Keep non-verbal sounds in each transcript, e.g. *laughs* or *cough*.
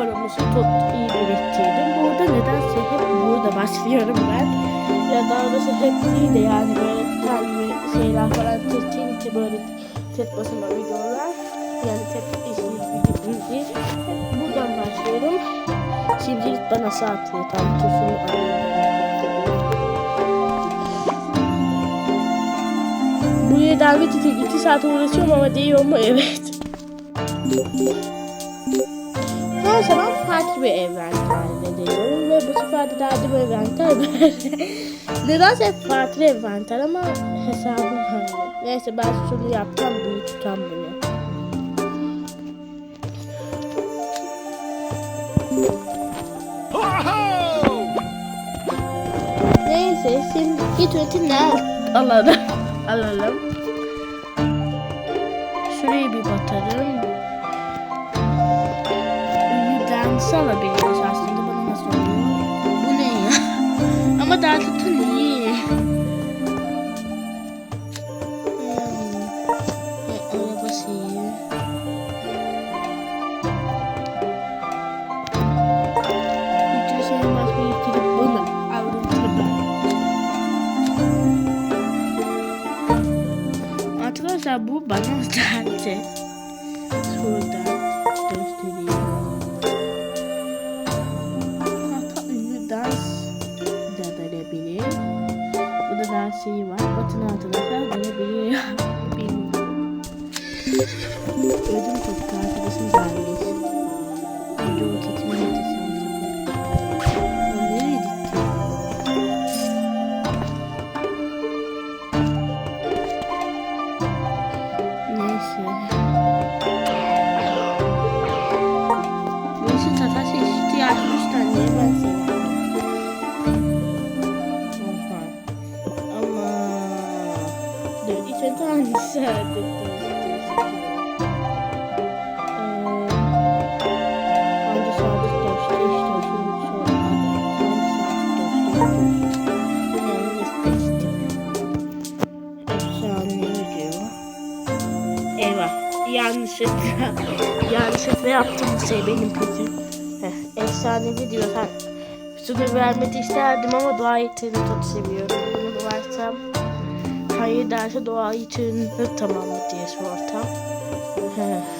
paramızı tut iyi biriktirdim. Burada nedense hep burada başlıyorum ben. Ya daha doğrusu hep değil de yani böyle kendi şeyler falan çekince böyle tek başıma videolar. Yani tek işimiz videomuz değil. Buradan başlıyorum. Şimdi bana saat tuşunu arıyorum. Buraya davet için 2 saat uğraşıyorum ama değiyor mu? Evet. Zaman farklı bir evren haline geliyorum ve bu sefer de derdim evrenler *laughs* Nedense hep farklı evrenler ama hesabım hani. Neyse ben şunu yapacağım büyüteceğim bunu. Neyse şimdi git ötünü alalım. alalım. Şurayı bir batarım. Ünlüdensi alabiliyoruz aslında. Bana nasıl oluyor? Bu ne ya? Ama daha tutun iyi. Neyse. İşin tatası ihtiyacı üç tane ben. Oha. Ama... Dur iki tane. Yanlışlıkla. *laughs* Yanlışlıkla yaptım bir şey benim kötü. Heh, efsanevi diyor. Ha, şunu vermek isterdim ama dua yeterini çok seviyorum. Bunu versem hayır derse dua yeterini tamam mı diye. Heh.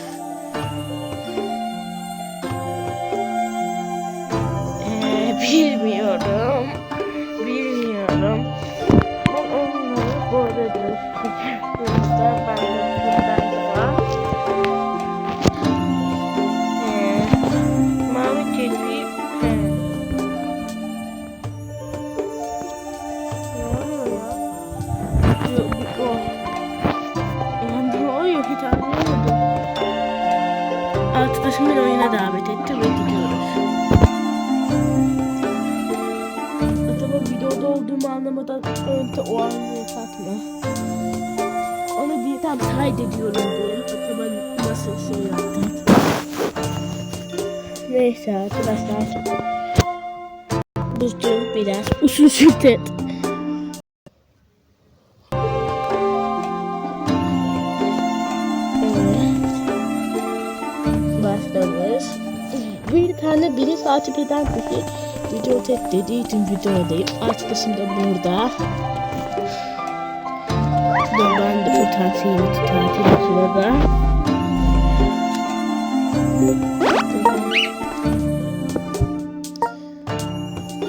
Arkadaşım beni oyuna davet etti ve gidiyoruz. Acaba videoda olduğumu anlamadan önce o anı satma. Onu bir tam kaydediyorum diye. Acaba nasıl şey yaptım. Neyse arkadaşlar. Buzcu biraz usul şiddet. Başlamış. Bir tane biri saati birden peki video tek dediği için videodayım. Arkadaşım da burada. Dur ben de o tatilimi tatil sırada.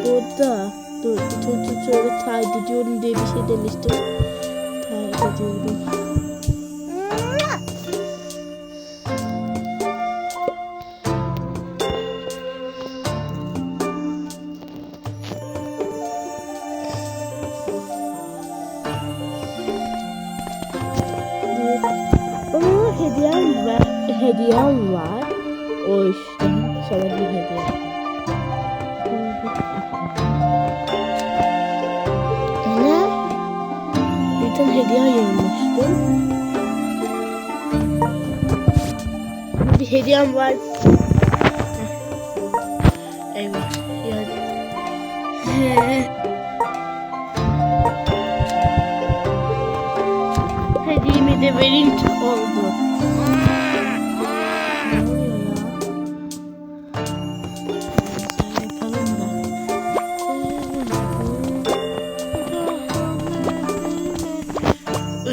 Burada. Dur çocuk şöyle tatil ediyorum diye bir şey demiştim. Hediyem var. Hediyem var. O işte sana bir hediye. Ne? Bir tane hediye ayırmıştım. Bir hediyem var. Eyvah. Yani. *laughs* Hediyemi de verince oldu.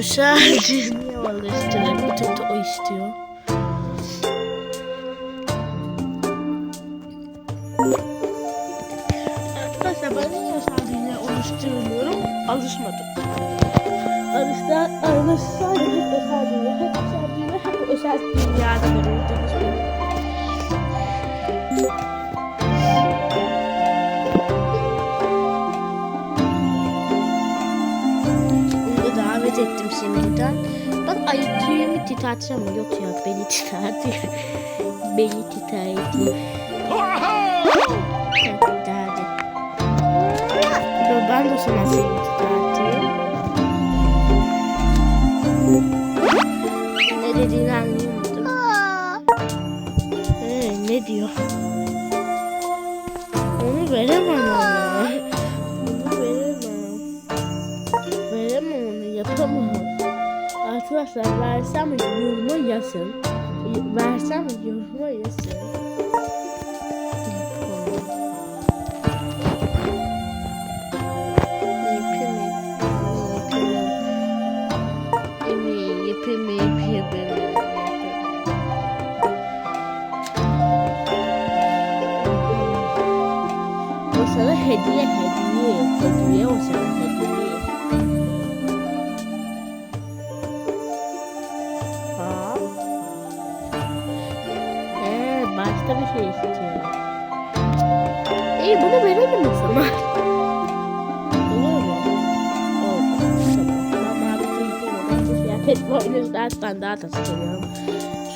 Sadece niye alıştıralım? Bütün de o istiyor. Arkadaşlar ben niye sadece oluşturmuyorum? Alışmadım. Alışsa, alışsaydım hep özel dünya, hep özel dünya, hep özel dünyada görürdünüz davet ettim şimdiden. Bak ay tüyümü titretsem mi? Yok ya beni titretiyor. *laughs* beni titretiyor. Evet, titredi. Dur ben de zaman seni titretiyorum. Ne dediğini anlayamadım. Ee, ne diyor? Onu veremem ona. Arkadaşlar versem yoruma yazın. Versem yoruma yazın. Hediye hediye. Hediye o sana hediye. Başka bir şey istiyor. İyi bunu verelim o zaman. Olur mu? Oldu. Tamam. Ben mavi tüylü bence kıyafet boynuzlardan daha da seviyorum.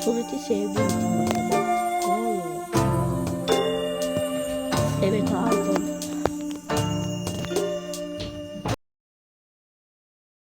Soliti sevdiğim için.